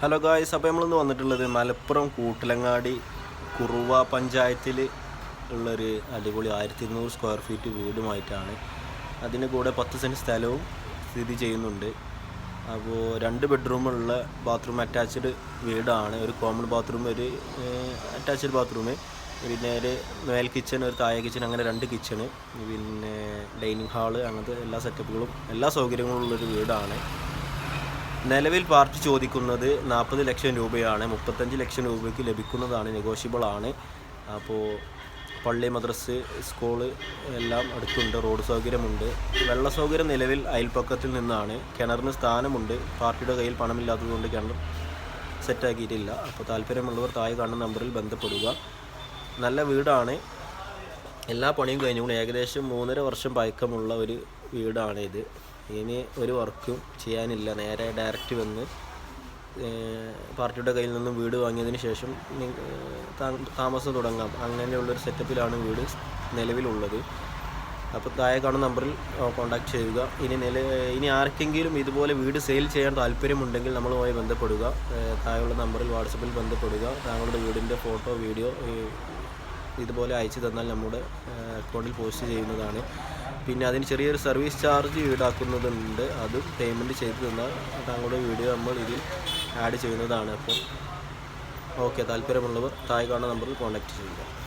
Hello guys അപ്പോൾ നമ്മളിന്ന് വന്നിട്ടുള്ളത് മലപ്പുറം കൂട്ടിലങ്ങാടി കുറുവ പഞ്ചായത്തിൽ ഉള്ളൊരു അടിപൊളി ആയിരത്തി ഇരുന്നൂറ് സ്ക്വയർ ഫീറ്റ് വീടുമായിട്ടാണ്. അതിന് കൂടെ പത്ത് സെന്റ് സ്ഥലവും സ്ഥിതി ചെയ്യുന്നുണ്ട്. അപ്പോൾ രണ്ട് ബെഡ്റൂമുള്ള ബാത്റൂം അറ്റാച്ച്ഡ് വീടാണ്. ഒരു കോമൺ ബാത്റൂം ഒരു അറ്റാച്ച്ഡ് ബാത്റൂം പിന്നെ ഒരു മേൽ കിച്ചൺ ഒരു താഴെ കിച്ചൺ അങ്ങനെ രണ്ട് കിച്ചണ് പിന്നെ ഡൈനിങ് ഹാൾ അങ്ങനത്തെ എല്ലാ സെറ്റപ്പുകളും എല്ലാ സൗകര്യങ്ങളും ഉള്ളൊരു വീടാണ്. നിലവിൽ പാർട്ടി ചോദിക്കുന്നത് നാൽപ്പത് ലക്ഷം രൂപയാണ് മുപ്പത്തഞ്ച് ലക്ഷം രൂപയ്ക്ക് ലഭിക്കുന്നതാണ് നെഗോഷ്യബിൾ ആണ്. അപ്പോൾ പള്ളി മദ്രസ് സ്കൂൾ എല്ലാം അടുത്തുണ്ട് റോഡ് സൗകര്യമുണ്ട്. വെള്ള സൗകര്യം നിലവിൽ അയൽപ്പക്കത്തിൽ നിന്നാണ്. കിണറിന് സ്ഥാനമുണ്ട്. പാർട്ടിയുടെ കയ്യിൽ പണമില്ലാത്തതുകൊണ്ട് കിണർ സെറ്റാക്കിയിട്ടില്ല. അപ്പോൾ താല്പര്യമുള്ളവർ താഴെ കാണുന്ന നമ്പറിൽ ബന്ധപ്പെടുക. നല്ല വീടാണ്. എല്ലാ പണിയും കഴിഞ്ഞു. ഏകദേശം മൂന്നര വർഷം പഴക്കമുള്ള ഒരു വീടാണ് ഇത് ഇനി ഒരു വർക്കും ചെയ്യാനില്ല. നേരെ ഡയറക്റ്റ് വന്ന് പാർട്ടിയുടെ കയ്യിൽ നിന്നും വീട് വാങ്ങിയതിന് ശേഷം താമസം തുടങ്ങാം. അങ്ങനെയുള്ളൊരു സെറ്റപ്പിലാണ് വീട് നിലവിലുള്ളത്. അപ്പോൾ താഴെ കാണുന്ന നമ്പറിൽ കോൺടാക്ട് ചെയ്യുക. ഇനി നില ഇനി ആർക്കെങ്കിലും ഇതുപോലെ വീട് സെയിൽ ചെയ്യാൻ താല്പര്യമുണ്ടെങ്കിൽ നമ്മളുമായി ബന്ധപ്പെടുക. താഴെയുള്ള നമ്പറിൽ വാട്സപ്പിൽ ബന്ധപ്പെടുക. താങ്കളുടെ വീടിന്റെ ഫോട്ടോ വീഡിയോ ഇതുപോലെ അയച്ചു തന്നാൽ നമ്മുടെ അക്കൗണ്ടിൽ പോസ്റ്റ് ചെയ്യുന്നതാണ്. പിന്നെ അതിന് ചെറിയൊരു സർവീസ് ചാർജ് ഈടാക്കുന്നതുണ്ട്. അതും പേയ്മെന്റ് ചെയ്തു തന്നാൽ താങ്കളുടെ വീഡിയോ നമ്മൾ ഇതിൽ ആഡ് ചെയ്യുന്നതാണ്. അപ്പോൾ ഓക്കെ താല്പര്യമുള്ളവർ താഴെ കാണുന്ന നമ്പറിൽ കോൺടാക്റ്റ് ചെയ്യുക.